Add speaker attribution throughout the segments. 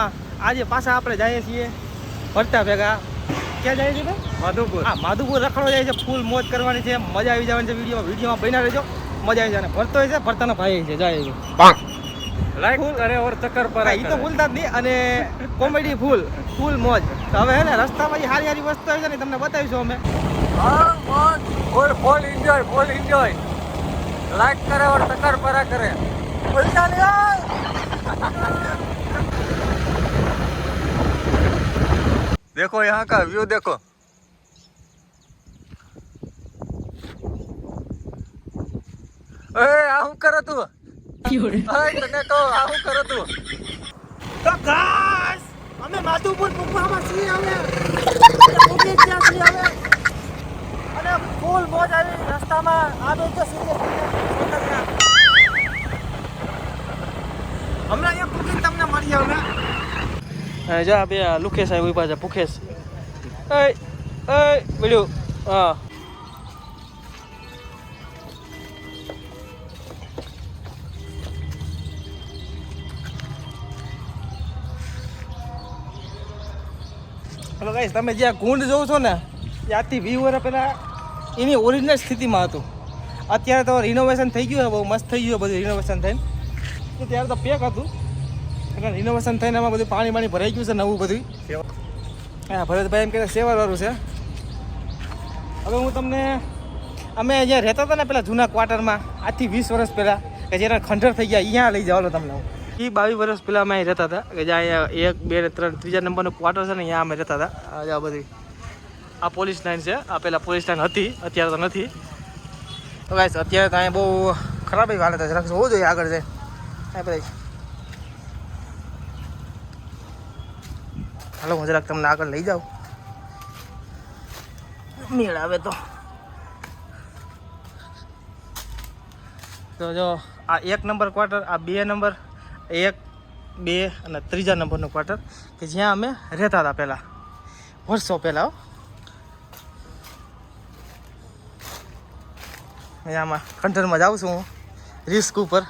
Speaker 1: આજે પાછા આપણે જઈએ છીએ ફરતા ભેગા. ક્યાં જાય છે ભાઈ?
Speaker 2: માધુપુર.
Speaker 1: હા માધુપુર રખડો જાય છે ફૂલ મોજ કરવાની છે. મજા આવી જવાની છે વિડીયોમાં વિડીયોમાં બન્યા રહેજો. મજા આવી જાય ભરતો છે ફરતાનો ભાઈ છે. જાય છે
Speaker 2: લાઈક કરે ઓર ચક્કર પર
Speaker 1: ઈ તો ભૂલતા જ નહીં. અને કોમેડી ફૂલ ફૂલ મોજ. તો હવે હે ને રસ્તામાં જે સારી સારી વસ્તુ આવી છે ને તમને બતાવીશું અમે.
Speaker 2: Full full enjoy full enjoy like કરે ઓર ચક્કર પરા કરે देखो यहाँ का व्यू देखो ए આવું કરે તું અય તને કહો આવું કરે તું
Speaker 1: તો ગાઈસ અમે માધુપુર પૂકવામાં છીએ હવે પૂકી ગયા છીએ હવે અને ફૂલ મોજ આવી રસ્તામાં આવે તો સીધે જા બે લુકેશ આવી ઊભા છે, ભૂખેશ. એ એ વિડિયો હા. ગાઈસ તમે જ્યાં કુંડ જોવો છો ને, ત્યાંથી વીસ વર્ષ પહેલાં એની ઓરિજિનલ સ્થિતિમાં હતું. અત્યારે તો રિનોવેશન થઈ ગયું છે, બહુ મસ્ત થઈ ગયું બધું રિનોવેશન થઈને. ત્યારે તો પેક હતું. અને રિનોવેશન થઈને એમાં બધું પાણી પાણી ભરાઈ ગયું છે નવું બધું. હા, ભરતભાઈ એમ કે સેવાવાળું છે. હવે હું તમને, અમે અહીંયા રહેતા હતા ને પેલા જૂના ક્વાર્ટરમાં આજથી વીસ વર્ષ પહેલાં, કે જ્યારે ખંડર થઈ ગયા અહીંયા લઈ જવાનો તમને એ બાવીસ વર્ષ પહેલાં અમે રહેતા હતા, કે જ્યાં અહીંયા એક, બે ત્રણ, ત્રીજા નંબરનું ક્વાર્ટર છે ને અહીંયા અમે રહેતા હતા. આ બધી. આ પોલીસ લાઇન છે, આ પહેલાં પોલીસ લાઇન હતી, અત્યારે તો નથી. તો ગાઈસ અત્યારે તો અહીંયા બહુ ખરાબ હાલત છે હોવું જોઈએ આગળ જાય હા બધા હાલો, હું જરાક તમને આગળ લઈ જાઉં. મેળ આવે તો. જો, આ એક નંબર ક્વાર્ટર આ બે નંબર, એક, બે અને ત્રીજા નંબરનું ક્વાર્ટર કે જ્યાં અમે રહેતા હતા પહેલાં. વર્ષો પહેલાં. અહીંયામાં ખંડરમાં જાઉં છું હું. રિસ્ક ઉપર.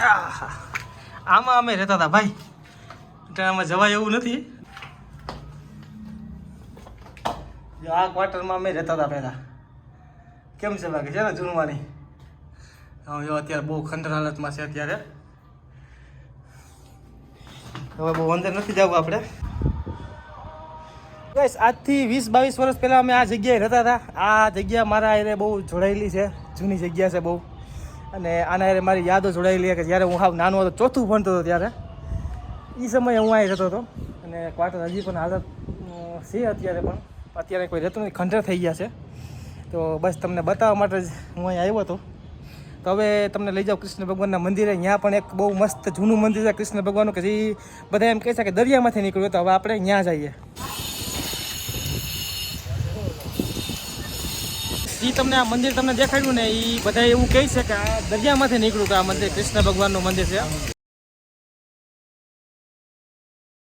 Speaker 1: આમાં અમે રહેતા હતા ભાઈ. એટલે આમાં જવાય એવું નથી. આ ક્વાર્ટરમાં અમે રહેતા હતા પહેલાં. કેમ છે બાકી? છે ને જૂનવાની હવે અત્યારે બહુ ખંડર હાલતમાં છે અત્યારે. હવે બહુ અંદર નથી જવું આપણે. બસ આજથી વીસ બાવીસ વર્ષ પહેલાં અમે આ જગ્યાએ રહેતા હતા. આ જગ્યા મારા એને બહુ જોડાયેલી છે. જૂની જગ્યા છે બહુ. અને આના યારે મારી યાદો જોડાયેલી કે જ્યારે હું હાવ નાનો હતો, ચોથું ભણતો હતો ત્યારે. એ સમયે હું અહીં રહેતો હતો. અને ક્વાર્ટર હજી પણ હાલત છે અત્યારે પણ. અત્યારે કોઈ રહેતું નથી ખંડર થઈ ગયા છે. તો બસ તમને બતાવવા માટે જ હું અહીં આવ્યો હતો. તો હવે તમને લઈ જાઉં કૃષ્ણ ભગવાનના મંદિરે. ત્યાં પણ એક બહુ મસ્ત જૂનું મંદિર છે કૃષ્ણ ભગવાનનું, કે જે બધા એમ કહે છે કે દરિયામાંથી નીકળ્યું તો હવે આપણે ત્યાં જઈએ. એ તમને આ મંદિર તમને દેખાડ્યું ને એ બધા એવું કહે છે કે આ દરિયામાંથી નીકળ્યું કે આ મંદિર, કૃષ્ણ ભગવાનનું મંદિર છે.